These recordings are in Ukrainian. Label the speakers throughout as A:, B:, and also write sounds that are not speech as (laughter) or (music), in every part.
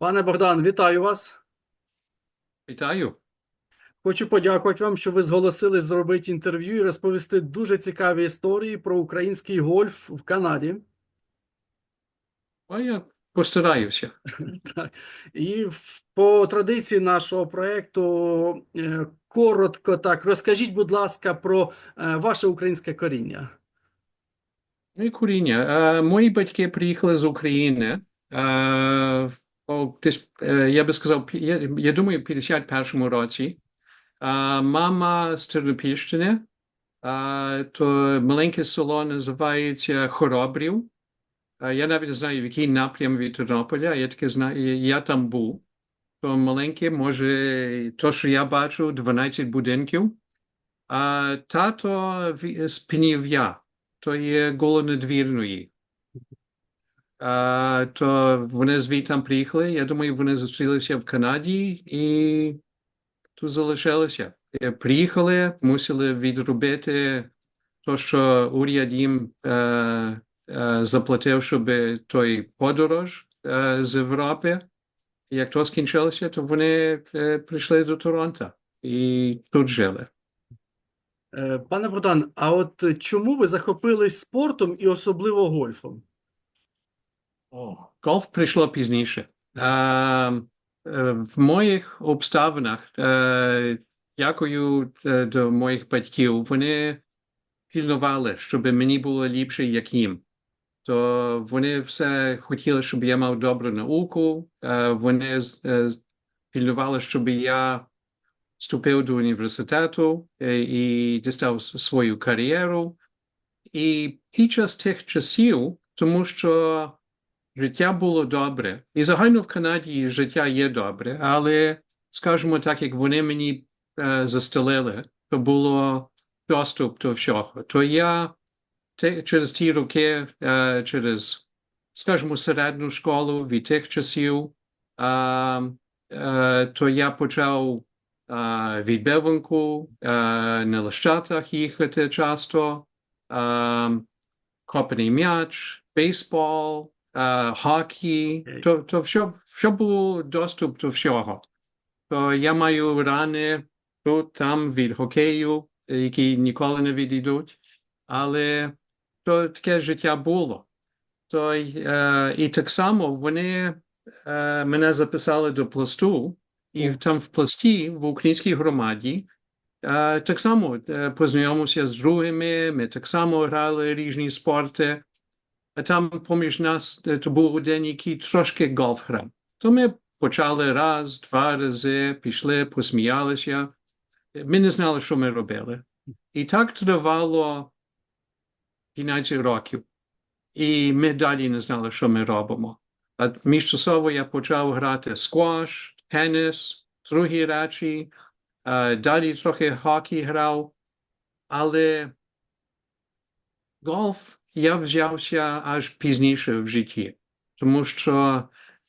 A: Пане Богдан, вітаю вас.
B: Вітаю.
A: Хочу подякувати вам, що ви зголосились зробити інтерв'ю і розповісти дуже цікаві історії про український гольф в Канаді.
B: А я постараюся. (laughs)
A: Так. І по традиції нашого проєкту е, коротко так розкажіть, будь ласка, про е, ваше українське коріння.
B: Моє коріння. Е, Мої батьки приїхали з України. Десь, я би сказав, я, я думаю, в 51-му році. Мама з Тернопільщини. То маленьке село називається Хоробрів. Я навіть знаю, в який напрям від Тернополя. Я таке знаю, я- там був. То маленьке, може, то, що я бачу, 12 будинків. А тато з Пенів'я, то є голонадвірної. То вони звідти приїхали. Я думаю, вони зустрілися в Канаді і тут залишилися. Приїхали, мусили відробити те, що уряд їм заплатив, щоб той подорож з Європи. Як то скінчилося, то вони прийшли до Торонто і тут жили.
A: Пане Богдан, а от чому ви захопились спортом і особливо гольфом?
B: Голф прийшло пізніше. Е, в моїх обставинах, е, дякую е, до моїх батьків, вони пільнували, щоб мені було ліпше, як їм. То вони все хотіли, щоб я мав добру науку. Е, вони пільнували, щоб я вступив до університету і дістав свою кар'єру. І під час тих часів, тому що життя було добре, і загально в Канаді життя є добре, але скажімо так, як вони мені е, застелили, то було доступ до всього. То я те, через ті роки, е, через, скажімо, середню школу від тих часів, е, е, то я почав е, відбиванку, е, на лещатах їхати часто, е, копаний м'яч, бейсбол, е, хокей,
A: Окей.
B: то, то все, все було доступ до всього. То я маю рани тут, там від хокею, які ніколи не відійдуть, але то таке життя було. То, е, і так само вони е, мене записали до пласту, і там в пласті в українській громаді е, так само е, познайомився з другими, ми так само грали різні спорти. Там поміж нас то був один, який трошки голф грав. То ми почали раз, два рази, пішли, посміялися. Ми не знали, що ми робили. І так тривало 15 років. І ми далі не знали, що ми робимо. А міжчасово я почав грати скваш, теніс, другі речі, далі трохи хокей грав, але голф я взявся аж пізніше в житті, тому що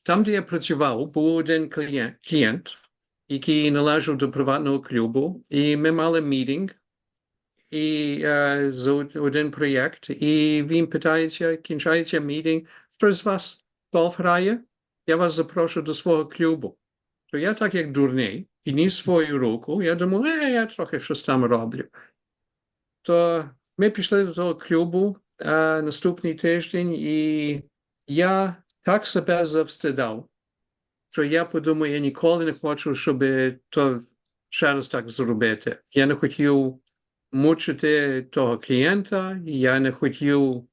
B: там, де я працював, був один клієнт, клієнт який належав до приватного клубу, і ми мали мітинг, і е, од- один проєкт, і він питається, кінчається мітинг, хто з вас голф грає? Я вас запрошу до свого клубу. То я так як дурний, підніс свою руку, я думав, е, я трохи щось там роблю. То ми пішли до того клубу наступний тиждень, і я так себе завстидав, що я подумав, я ніколи не хочу, щоб то ще раз так зробити. Я не хотів мучити того клієнта, я не хотів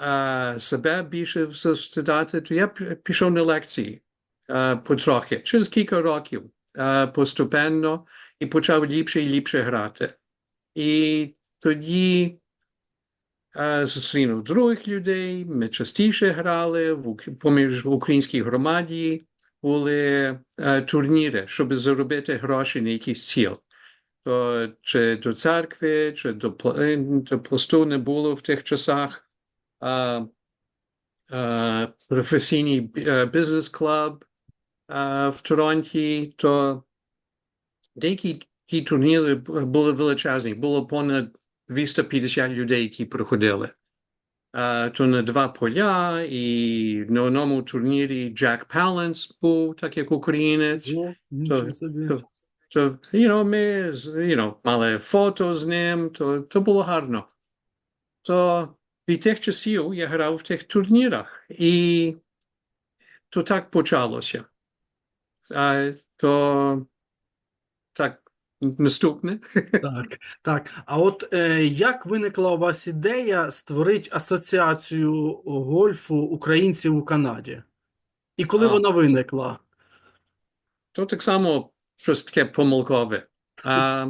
B: е, себе більше завстидати, то я пішов на лекції е, потрохи, через кілька років е, постепенно і почав ліпше і ліпше грати. І тоді зустрінув других людей, ми частіше грали в, поміж українській громаді, були е, турніри, щоб заробити гроші на якийсь ціл. То чи до церкви, чи до, е, до пласту не було в тих часах. А, а, професійний е, бізнес-клуб в Торонті, то деякі ті турніри були величезні, було понад 250 людей, які приходили. то на два поля, і на одному турнірі Джек Паланс був, так як українець. То, то, то you know, ми you know, мали фото з ним, то, то було гарно. То від тих часів я грав в тих турнірах, і то так почалося. А, то наступне.
A: Так, так. А от е, як виникла у вас ідея створити асоціацію гольфу українців у Канаді? І коли
B: А,
A: вона виникла?
B: То так само щось таке помилкове. А,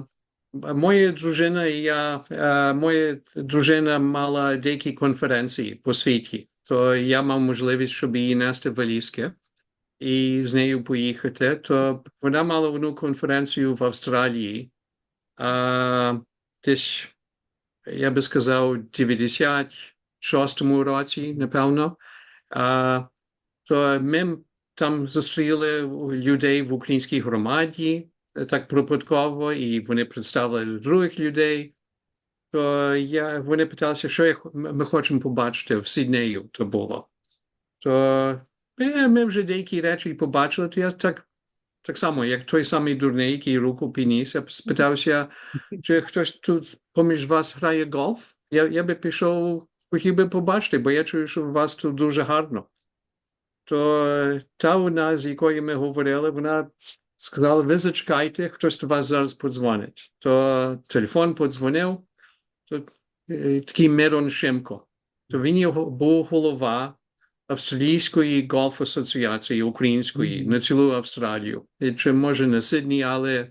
B: моя дружина і я, а, моя дружина мала деякі конференції по світі, то я мав можливість, щоб її нести валізки і з нею поїхати. То вона мала одну конференцію в Австралії, а, десь, я би сказав, 96-му році, напевно. А, то ми там зустріли людей в українській громаді е, так випадково, і вони представили других людей. То я, вони питалися, що я, ми хочемо побачити в Сіднею то було. То е, ми вже деякі речі побачили, то я так, так само, як той самий дурний, який руку підніс, я спитався, чи хтось тут поміж вас грає гольф? Я, я би пішов, хотів би побачити, бо я чую, що у вас тут дуже гарно то та одна, з якою ми говорили, вона сказала: ви зачекайте, хтось до вас зараз подзвонить. То телефон подзвонив, то е, такий Мирон Шимко. То він його був голова Австралійської гольф асоціації української на цілу Австралію. І чи може не Сидні, але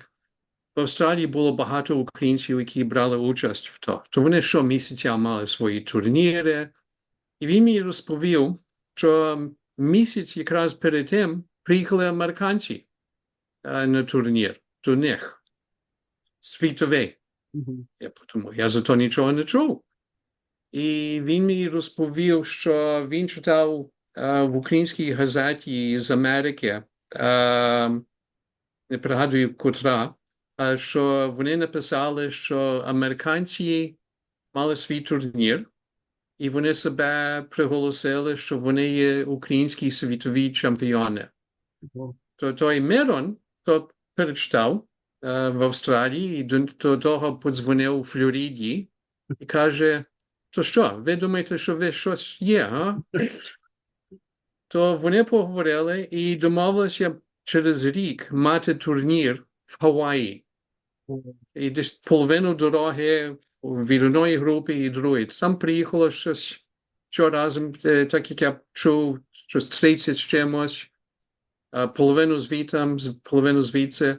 B: в Австралії було багато українців, які брали участь в то. То вони щомісяця мали свої турніри. І він мені розповів, що місяць якраз перед тим приїхали американці е, на турнір до них. Світовий.
A: Мгм.
B: Я подумав, я за то нічого не чув. І він мені розповів, що він читав е, в українській газеті з Америки, не пригадую котра, е, що вони написали, що американці мали свій турнір, і вони себе приголосили, що вони є українські світові чемпіони. То той Мирон то перечитав е, в Австралії і до, до того подзвонив у Флориді і каже: То що, ви думаєте, що ви щось є, а? То вони поговорили і домовилися через рік мати турнір в Хаваї. І десь половину дороги від одної групи і другої. Там приїхало щось щоразом, е, так як я чув, щось 30 з чимось, половину звітам, половину звідси.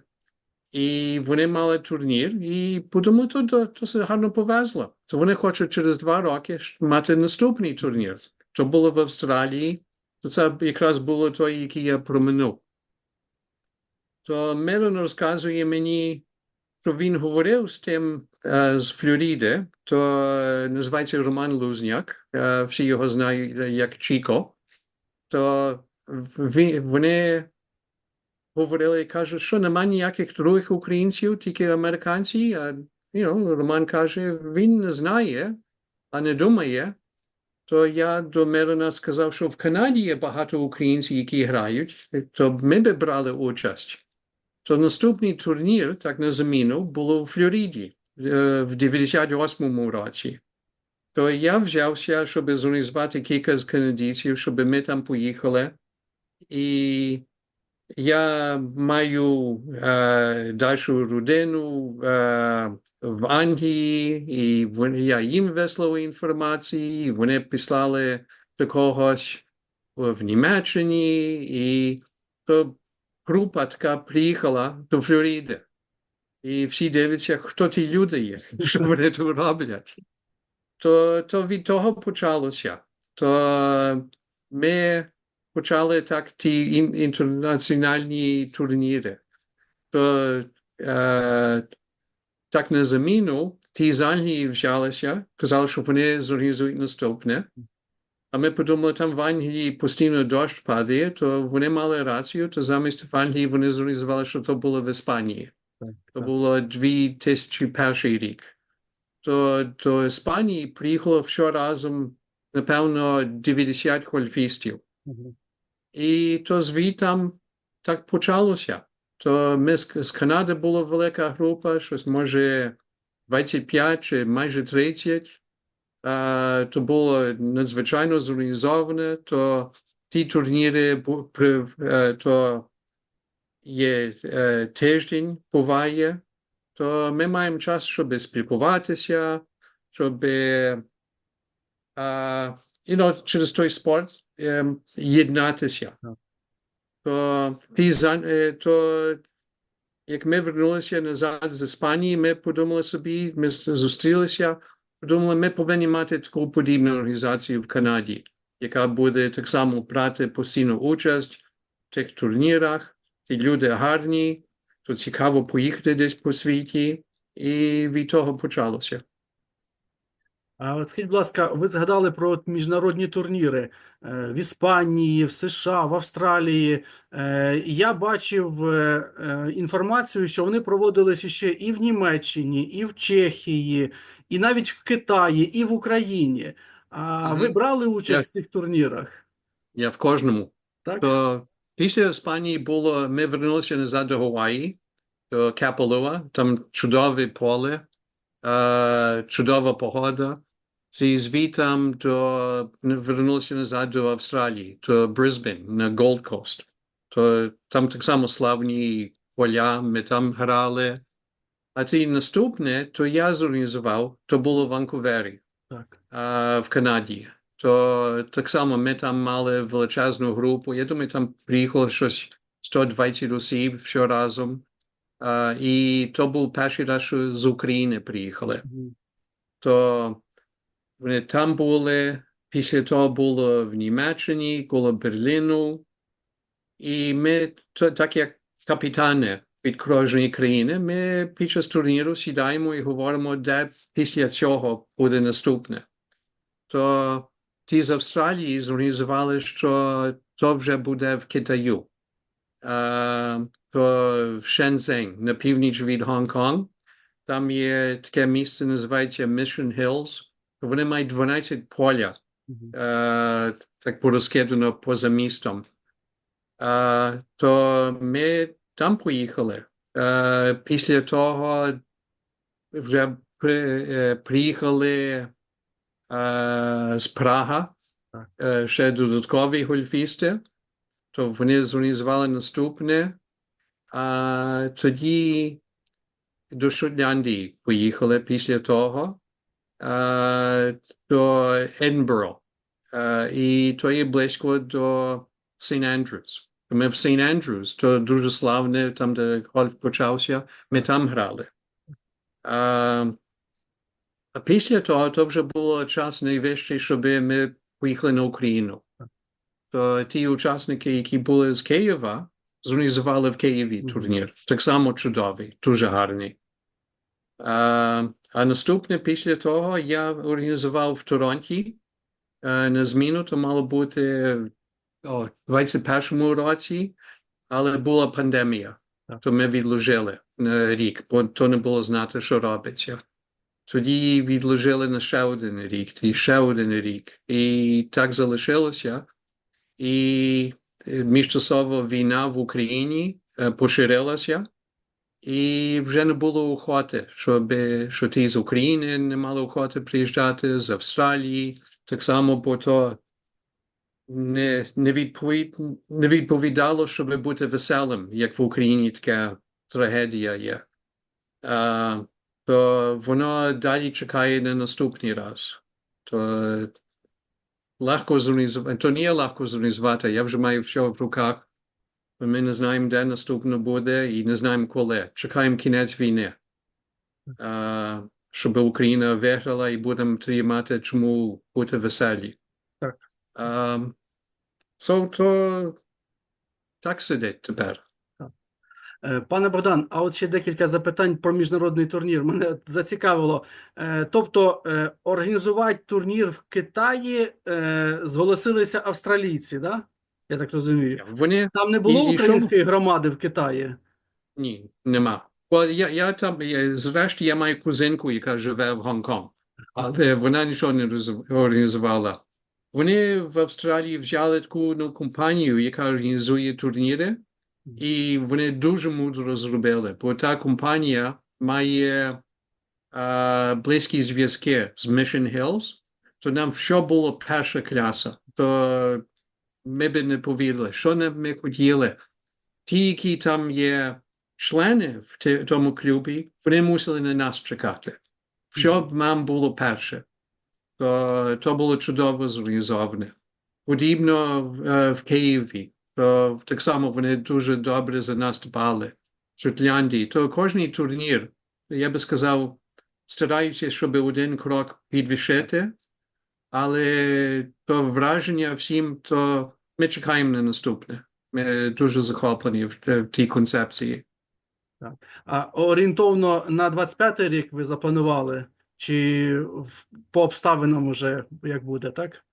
B: І вони мали турнір, і то, то, то гарно повезло. То вони хочуть через два роки мати наступний турнір. То було в Австралії, то це якраз було той, який я проминув. То Мирон розказує мені, що він говорив з тим е, з Флориди, то е, називається Роман Лузняк, е, всі його знають як Чіко. То вони говорили і кажуть, що нема ніяких других українців, тільки американці. А you know, Роман каже, він знає, а не думає. То я до Мирона сказав, що в Канаді є багато українців, які грають, то ми би брали участь. То наступний турнір, так на заміну, було у Флориді е, в 98-му році. То я взявся, щоб зорганізувати кілька з канадійців, щоб ми там поїхали. І я маю е, дальшу родину е, в Англії, і вони, я їм вислав інформації, і вони післали до когось в Німеччині, і то група така приїхала до Флориди. І всі дивляться, хто ті люди є, (laughs) що вони тут роблять. То, то від того почалося. То ми почали так ті інтернаціональні турніри. То е, так на заміну ті з Англії взялися, казали, що вони зорганізують наступне. А ми подумали, там в Англії постійно дощ падає, то вони мали рацію, то замість в Англії вони зорганізували, що то було в Іспанії. То
A: так.
B: було 2001 рік. То до Іспанії приїхало все разом напевно, 90 гольфістів. І то звітам так почалося. То ми з, з Канади була велика група, щось може 25 чи майже 30. А, то було надзвичайно зорганізоване, то ті турніри е, то є е, тиждень буває, то ми маємо час, щоб спілкуватися, щоб а, you know, через той спорт єднатися. То, ті, е, то як ми вернулися назад з Іспанії, ми подумали собі, ми зустрілися, подумали, ми повинні мати таку подібну організацію в Канаді, яка буде так само брати постійну участь в тих турнірах. Ті люди гарні, то цікаво поїхати десь по світі, і від того почалося.
A: А от скажіть, будь ласка, ви згадали про міжнародні турніри е, в Іспанії, в США, в Австралії. Е, Я бачив е, інформацію, що вони проводилися ще і в Німеччині, і в Чехії, і навіть в Китаї, і в Україні. А
B: Мгм.
A: ви брали участь в цих турнірах?
B: Я в кожному.
A: Так?
B: То після Іспанії було, ми вернулися назад до Гаваї, до Капалуа, там чудове поле, чудова погода. І звітам до, вернулися назад до Австралії, до Брисбен, на Голд Кост. То там так само славні поля, ми там грали. А ті наступне, то я зорганізував, то було в Ванкувері
A: Так.
B: а, в Канаді. То так само ми там мали величезну групу. Я думаю, там приїхало щось 120 осіб все разом. І то був перший раз, що з України приїхали. То вони там були, після того було в Німеччині, коло Берліну. І ми, то, так як капітани від кожної країни, ми під час турніру сідаємо і говоримо, де після цього буде наступне. То ті з Австралії зорганізували, що то вже буде в Китаю. В Шензень, на північ від Гонконг. Там є таке місце, називається Mission Hills. Вони мають 12 поля е, так порозкидано поза містом. Е, то ми там поїхали. Е, після того вже при, е, приїхали е, з Прага е, ще додаткові гольфісти. То вони зорганізували наступне. А тоді до Шотландії поїхали після того до Единборо. Е, і то є близько до St. Андрюс. Ми в St. Андрюс, то дуже славне, там, де гольф почався, ми там грали. А після того, то вже було час найвищий, щоб ми поїхали на Україну. То ті учасники, які були з Києва, зорганізували в Києві турнір. Так само чудовий, дуже гарний. А, а наступне після того я організував в Торонті е, на зміну, то мало бути о, 21-му році, але була пандемія. То ми відложили на рік, бо то не було знати, що робиться. Тоді відложили на ще один рік, і ще один рік. І так залишилося. І міжчасово війна в Україні е, поширилася, і вже не було охоти, щоб що ті з України не мали охоти приїжджати з Австралії. Так само, бо то не, не, відповід, не відповідало, щоб бути веселим, як в Україні така трагедія є. А, то воно далі чекає на наступний раз. То легко зорганізувати, то не є легко зорганізувати, я вже маю все в руках. Ми не знаємо, де наступно буде, і не знаємо коли. Чекаємо кінець війни. А, щоб Україна виграла і будемо тримати, чому бути веселі.
A: Так.
B: А, so, то так сидить тепер.
A: Е, Пане Богдан, а от ще декілька запитань про міжнародний турнір. Мене зацікавило. Е, Тобто е, організувати турнір в Китаї зголосилися австралійці, да? Я так розумію.
B: Вони
A: Там не було
B: І- і що-
A: української громади в Китаї.
B: ні, нема. Well, я, я там, я, зрештою, я маю кузинку, яка живе в Гонконг, але вона нічого не роз- організувала. Вони в Австралії взяли таку ну, компанію, яка організує турніри, і вони дуже мудро зробили, бо та компанія має а, близькі зв'язки з Mission Hills, то нам все було перша класа. То ми б не повірили, що не ми хотіли. Ті, які там є члени в тому клубі, вони мусили на нас чекати. Що б нам було перше? То, то було чудово зорганізоване. Подібно е, в Києві, так само вони дуже добре за нас дбали. В Шотландії, то кожний турнір, я би сказав, стараються, щоб один крок підвищити, але то враження всім, то ми чекаємо на наступне. Ми дуже захоплені в, тій концепції.
A: А орієнтовно на 25-й рік ви запланували? Чи по обставинам уже як буде, так?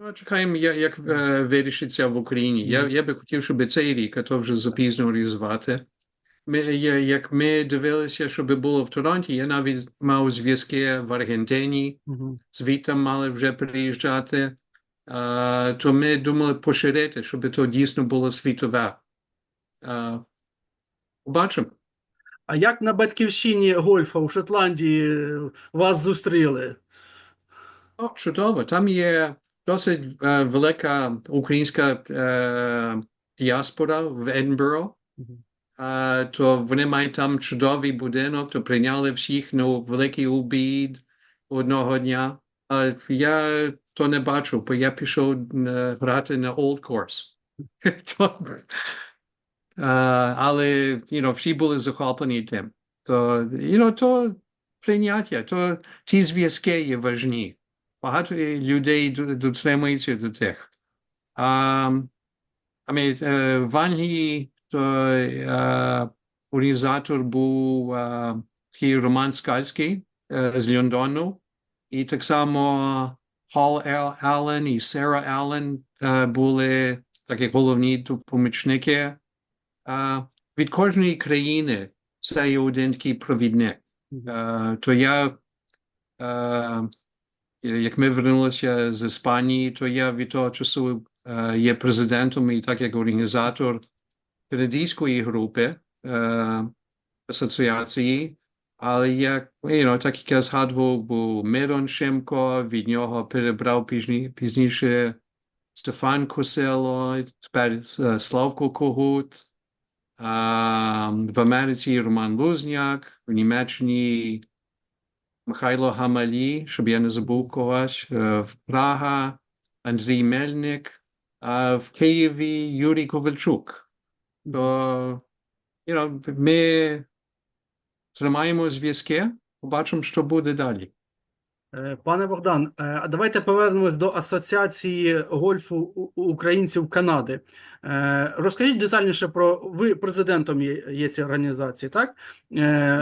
B: Ну, чекаємо, як, як е, вирішиться в Україні. Я, я би хотів, щоб цей рік, а то вже запізно реалізувати. Ми, я, як ми дивилися, щоб було в Торонті, я навіть мав зв'язки в Аргентині, звідти мали вже приїжджати. Е, то ми думали поширити, щоб то дійсно було світове. Е, Побачимо.
A: А як на батьківщині гольфа у Шотландії вас зустріли?
B: О, чудово. Там є досить е, велика українська е, діаспора в Единборо.
A: Мгм.
B: Е, то вони мають там чудовий будинок, то прийняли всіх на великий обід одного дня. А я то не бачу, бо я пішов е, грати на Old Course. (laughs) то, е, але you know, всі були захоплені тим. То, you know, то прийняття, то ті зв'язки є важні. Багато людей дотримуються до тих. I е, в Англії то е, організатор був е, такий Роман Скальський з Лондону, і так само Пол Аллен і Сара Аллен були такі головні помічники. Від кожної країни це є один такий провідник. То я, як ми вернулися з Іспанії, то я від того часу е, є президентом і так як організатор канадійської групи е, асоціації. Але як you know, так як я згадував, був Мирон Шимко, від нього перебрав пізні, пізніше Стефан Косело, тепер е, Славко Когут, а, в Америці Роман Лузняк, в Німеччині Михайло Гамалі, щоб я не забув когось, е, в Прага Андрій Мельник, а в Києві Юрій Ковальчук. То you know, ми тримаємо зв'язки, побачимо, що буде далі.
A: Е, Пане Богдан, е, а давайте повернемось до Асоціації гольфу українців Канади. Е, Розкажіть детальніше про ви президентом є, є цієї організації, так?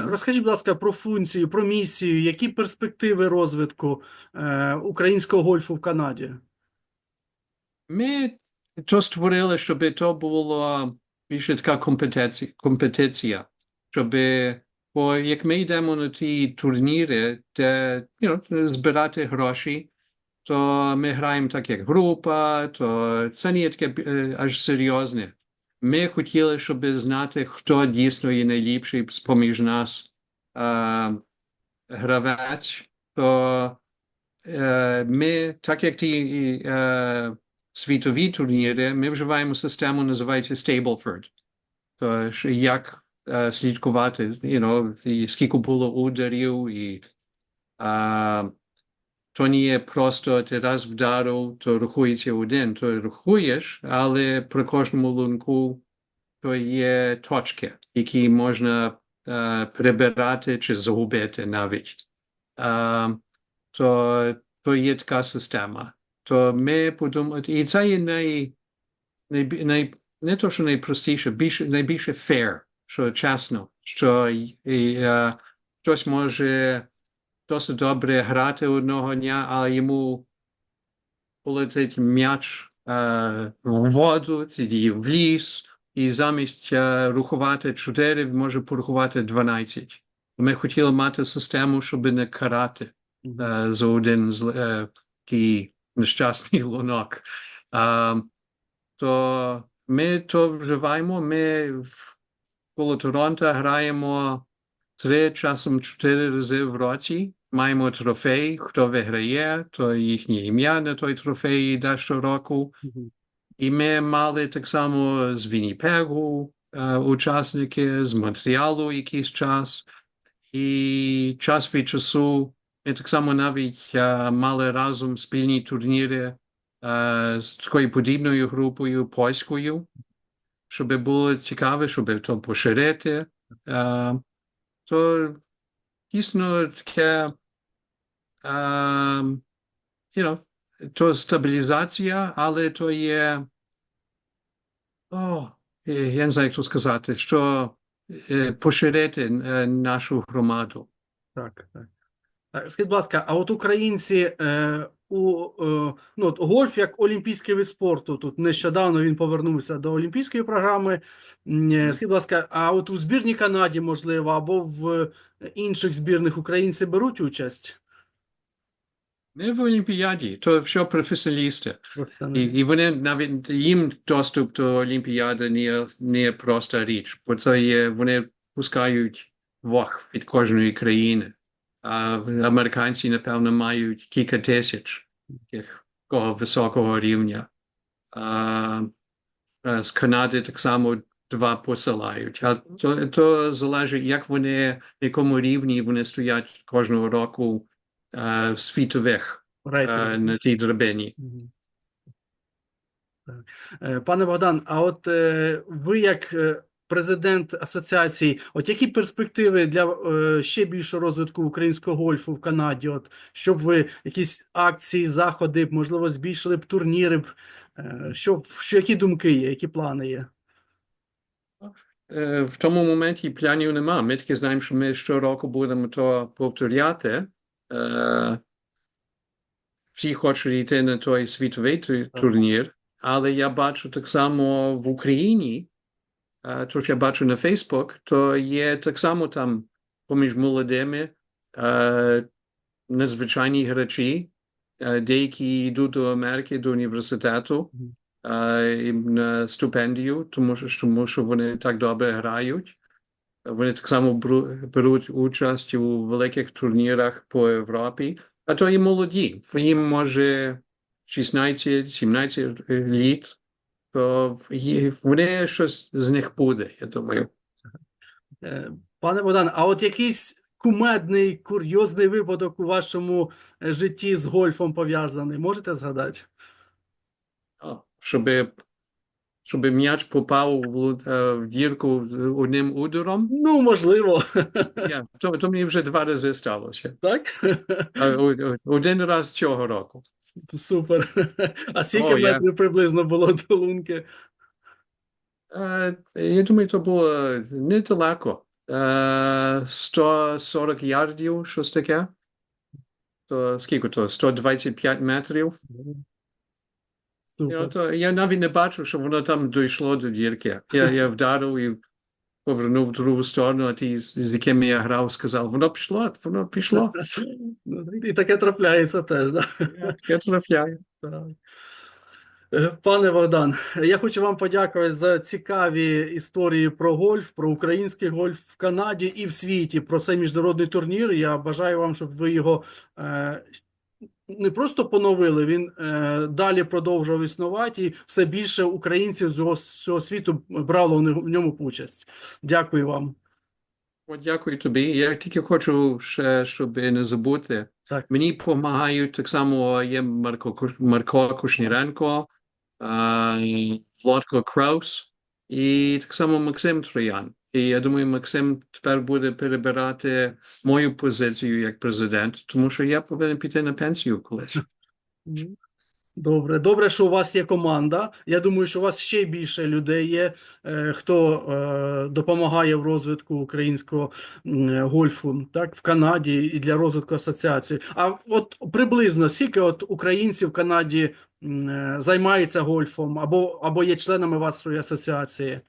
A: Розкажіть, будь ласка, про функцію, про місію, які перспективи розвитку українського гольфу в Канаді?
B: Ми то створили, щоб то було більше така компетенція, компетиція, щоб, бо як ми йдемо на ті турніри, де you know, збирати гроші, то ми граємо так як група, то це не є таке аж серйозне. Ми хотіли, щоб знати, хто дійсно є найліпший з-поміж нас е, гравець, то е, ми, так як ті е, світові турніри, ми вживаємо систему, називається Stableford. То як е, слідкувати, you know, і скільки було ударів, і е, то не є просто ти раз вдарив, то рахується один, то рахуєш, але при кожному лунку то є точки, які можна е, прибирати чи загубити навіть. Е, то, то є така система. То ми подумали, і це є най, най, най, не то, що найпростіше, більше, найбільше fair, що чесно, що і, е, хтось може досить добре грати одного дня, але йому полетить м'яч е, в воду, тоді в ліс, і замість е, рахувати 4, може порахувати 12. Ми хотіли мати систему, щоб не карати е, за один з е, такий нещасний лунок. А, то ми то вживаємо. Ми коло Торонто граємо три, часом чотири рази в році. Маємо трофей. Хто виграє, то їхнє ім'я на той трофей йде щороку. І ми мали так само з Вінніпегу е, учасники, з Монреалу якийсь час. І час від часу ми так само навіть е, мали разом спільні турніри е, з такою подібною групою польською, щоб було цікаво, щоб то поширити. Е, то дійсно таке е, you know, то стабілізація, але то є. О, я не знаю, як то сказати, що е, поширити нашу громаду.
A: Так, так. Скажіть, будь ласка, а от українці е, у е, ну, от гольф як олімпійський вид спорту. Тут нещодавно він повернувся до олімпійської програми. Е, Скажіть, будь ласка, а от у збірній Канаді, можливо, або в інших збірних українці беруть участь?
B: Не в Олімпіаді, то все професіоналісти. І, і вони навіть їм доступ до Олімпіади не, не проста річ, бо це є, вони пускають вах від кожної країни. А американці, напевно, мають кілька тисяч такого високого рівня. З Канади так само два посилають. А то, то залежить, як вони, в якому рівні вони стоять кожного року а, в світових а, на тій драбині.
A: Так. Е, Пане Богдан, а от е, ви як е, президент асоціації, от які перспективи для е, ще більшого розвитку українського гольфу в Канаді? От щоб ви якісь акції, заходи, можливо, збільшили б турніри, б, е, що, що які думки є, які плани є?
B: Е, В тому моменті планів нема. Ми тільки знаємо, що ми щороку будемо то повторяти. Е, Всі хочуть йти на той світовий турнір, але я бачу так само в Україні, то що я бачу на Фейсбук, то є так само там поміж молодими надзвичайні грачі, деякі йдуть до Америки, до університету на стипендію, тому що, тому що вони так добре грають. Вони так само беруть участь у великих турнірах по Європі, а то і молоді. Їм може 16-17 літ, вони щось з них буде, я думаю.
A: Е, Пане Богдан, а от якийсь кумедний, курйозний випадок у вашому е, житті з гольфом пов'язаний, можете згадати?
B: Щоб, щоб м'яч попав в, е, в дірку з одним ударом,
A: Ну, можливо,
B: я, то, то мені вже два рази сталося.
A: так?
B: Один раз цього року.
A: Супер. А скільки
B: О, я-
A: метрів приблизно було до лунки?
B: Е, Я думаю, то було недалеко. Е, 140 ярдів, щось таке. То скільки то? 125 метрів. Я,
A: Супер.
B: то, я навіть не бачу, що воно там дійшло до дірки. Я, я вдарив і повернув другу сторону, а ті, з якими я грав, сказав, воно пішло, воно пішло.
A: І таке трапляється теж, да?
B: Я таке.
A: Так. Е, Пане Богдан, я хочу вам подякувати за цікаві історії про гольф, про український гольф в Канаді і в світі, про цей міжнародний турнір. Я бажаю вам, щоб ви його е, не просто поновили, він е, далі продовжував існувати, і все більше українців з усього- з всього світу брало в ньому- участь. Дякую вам.
B: От дякую тобі. Я тільки хочу ще, щоб не забути.
A: Так.
B: Мені допомагають так само є Марко, Марко Кушніренко, а, Владко Краус і так само Максим Троян. І я думаю, Максим тепер буде перебирати мою позицію як президент, тому що я повинен піти на пенсію колись.
A: Добре, добре, що у вас є команда. Я думаю, що у вас ще більше людей є, е, хто е, допомагає в розвитку українського гольфу, так, в Канаді і для розвитку асоціації. А от приблизно скільки от українців в Канаді е, займається гольфом або, або є членами вашої асоціації?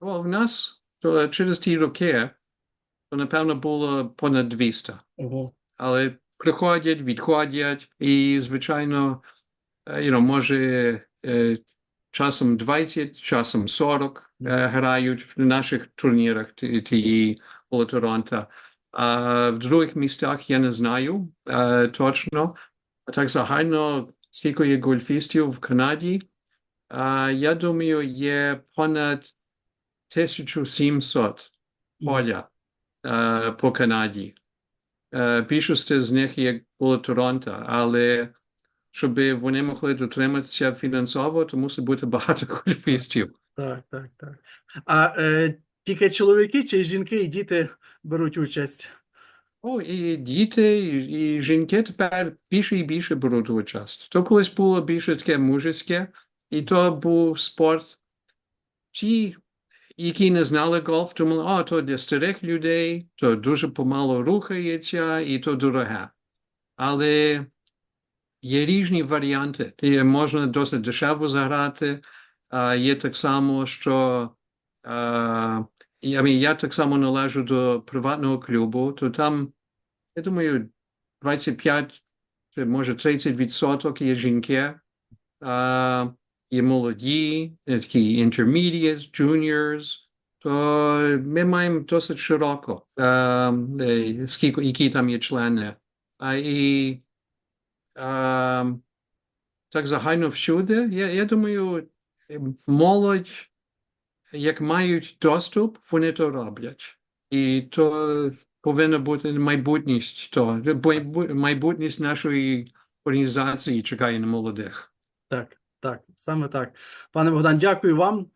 B: О, в нас то через ті роки, то напевно було понад 200.
A: Ого.
B: але приходять, відходять, і, звичайно, you know, може часом 20, часом 40 е, грають в наших турнірах ті- тієї Торонто. А в других містах я не знаю точно. Так загально, скільки є гольфістів в Канаді, я думаю, є понад 1700 поля е, по Канаді. Е, більшості з них є коло Торонто, але щоб вони могли дотриматися фінансово, то мусить бути багато гольфістів.
A: Так, так, так. А е, тільки чоловіки чи жінки і діти беруть участь?
B: О, і діти, і, і жінки тепер більше і більше беруть участь. То колись було більше таке мужицьке, і то був спорт. Ті, які не знали гольф, думали, о, то для старих людей, то дуже помало рухається, і то дороге. Але є різні варіанти. Є, можна досить дешево заграти. А, є так само, що а, я, я так само належу до приватного клубу, то там, я думаю, 25 чи може 30 відсоток є жінки, а, є молоді, є такі intermediates, juniors, то ми маємо досить широко, а, е, скільки, які там є члени. А, і так загально всюди, я, я думаю, е, молодь як мають доступ, вони то роблять. І то повинна бути майбутність. То майбутність нашої організації чекає на молодих.
A: Так, так, саме так. Пане Богдан, дякую вам.